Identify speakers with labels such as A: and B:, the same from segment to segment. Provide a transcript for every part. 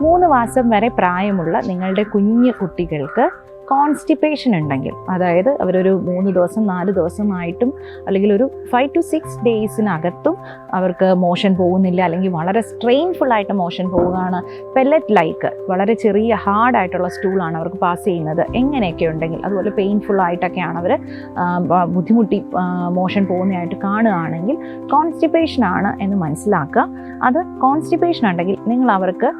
A: മൂന്ന് മാസം വരെ പ്രായമുള്ള നിങ്ങളുടെ കുഞ്ഞു കുട്ടികൾക്ക് കോൺസ്റ്റിപ്പേഷൻ ഉണ്ടെങ്കിൽ അതായത് അവരൊരു മൂന്ന് ദിവസം നാല് ദിവസമായിട്ടും അല്ലെങ്കിൽ ഒരു ഫൈവ് ടു സിക്സ് ഡേയ്സിനകത്തും അവർക്ക് മോഷൻ പോകുന്നില്ല അല്ലെങ്കിൽ വളരെ സ്ട്രെയിൻഫുൾ ആയിട്ട് മോഷൻ പോവുകയാണ്. പെല്ലറ്റ് ലൈക്ക് വളരെ ചെറിയ ഹാർഡായിട്ടുള്ള സ്റ്റൂളാണ് അവർക്ക് പാസ് ചെയ്യുന്നത്. എങ്ങനെയൊക്കെ ഉണ്ടെങ്കിൽ അതുപോലെ പെയിൻഫുൾ ആയിട്ടൊക്കെയാണ് അവർ ബുദ്ധിമുട്ടി മോഷൻ പോകുന്നതായിട്ട് കാണുകയാണെങ്കിൽ കോൺസ്റ്റിപ്പേഷൻ ആണ് എന്ന് മനസ്സിലാക്കുക. അത് കോൺസ്റ്റിപ്പേഷൻ ഉണ്ടെങ്കിൽ നിങ്ങൾ അവർക്ക്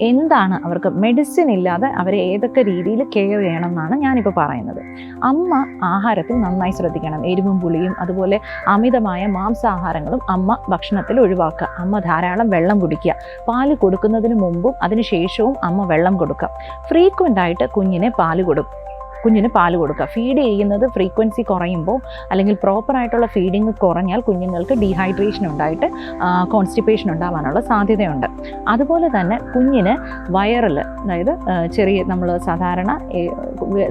A: എന്താണ് അവർക്ക് മെഡിസിൻ ഇല്ലാതെ അവരെ ഏതൊക്കെ രീതിയിൽ കെയർ ചെയ്യണം എന്നാണ് ഞാനിപ്പോൾ പറയുന്നത്. അമ്മ ആഹാരത്തിൽ നന്നായി ശ്രദ്ധിക്കണം. എരിവും പുളിയും അതുപോലെ അമിതമായ മാംസാഹാരങ്ങളും അമ്മ ഭക്ഷണത്തിൽ ഒഴിവാക്കുക. അമ്മ ധാരാളം വെള്ളം കുടിക്കുക. പാൽ കൊടുക്കുന്നതിന് മുമ്പും അതിന് ശേഷവും അമ്മ വെള്ളം കൊടുക്കുക. ഫ്രീക്വന്റ് ആയിട്ട് കുഞ്ഞിനെ പാൽ കൊടുക്കും. കുഞ്ഞിന് പാൽ കൊടുക്കുക. ഫീഡ് ചെയ്യുന്നത് ഫ്രീക്വൻസി കുറയുമ്പോൾ അല്ലെങ്കിൽ പ്രോപ്പറായിട്ടുള്ള ഫീഡിങ് കുറഞ്ഞാൽ കുഞ്ഞുങ്ങൾക്ക് ഡീഹൈഡ്രേഷൻ ഉണ്ടായിട്ട് കോൺസ്റ്റിപ്പേഷൻ ഉണ്ടാവാനുള്ള സാധ്യതയുണ്ട്. അതുപോലെ തന്നെ കുഞ്ഞിന് വയറിൽ അതായത് ചെറിയ നമ്മൾ സാധാരണ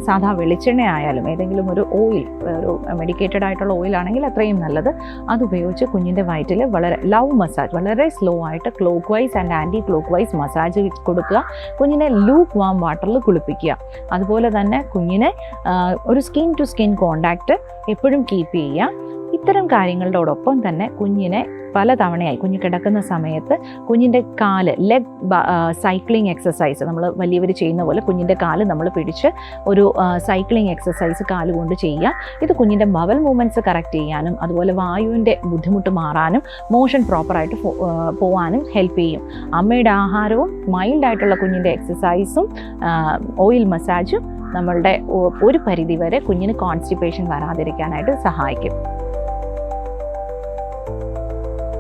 A: സാധാ വെളിച്ചെണ്ണ ആയാലും ഏതെങ്കിലും ഒരു ഓയിൽ ഒരു മെഡിക്കേറ്റഡ് ആയിട്ടുള്ള ഓയിൽ ആണെങ്കിൽ അത്രയും നല്ലത്. അതുപയോഗിച്ച് കുഞ്ഞിന്റെ വയറ്റിൽ വളരെ ലവ് മസാജ് വളരെ സ്ലോ ആയിട്ട് clockwise and anticlockwise massage കൊടുക്കുക. കുഞ്ഞിനെ ലൂക്ക് വാം വാട്ടറിൽ കുളിപ്പിക്കുക. അതുപോലെ തന്നെ കുഞ്ഞിനെ ആ, ഒരു സ്കിൻ ടു സ്കിൻ കോണ്ടാക്റ്റ് എപ്പോഴും കീപ്പ് ചെയ്യുക. ഇത്തരം കാര്യങ്ങളോടൊപ്പം തന്നെ കുഞ്ഞിനെ പല തവണയായി കുഞ്ഞ് കിടക്കുന്ന സമയത്ത് കുഞ്ഞിന്റെ കാൽ ലെഗ് സൈക്ലിംഗ് എക്സസൈസ് നമ്മൾ വലിയവർ ചെയ്യുന്ന പോലെ കുഞ്ഞിന്റെ കാൽ നമ്മൾ പിടിച്ച് ഒരു സൈക്ലിംഗ് എക്സസൈസ് കാൽ കൊണ്ട് ചെയ്യുക. ഇത് കുഞ്ഞിന്റെ ബവൽ മൂവ്മെന്റ്സ് കറക്റ്റ് ചെയ്യാനും അതുപോലെ വായുവിന്റെ ബുദ്ധിമുട്ട് മാറാനും മോഷൻ പ്രോപ്പറായിട്ട് പോകാനും ഹെൽപ്പ് ചെയ്യും. അമ്മയുടെ ആഹാരവും മൈൽഡായിട്ടുള്ള കുഞ്ഞിന്റെ എക്സസൈസും ഓയിൽ മസാജും നമ്മളുടെ ഒരു പരിധിവരെ കുഞ്ഞിന് കോൺസ്റ്റിപ്പേഷൻ വരാതിരിക്കാനായിട്ട് സഹായിക്കും.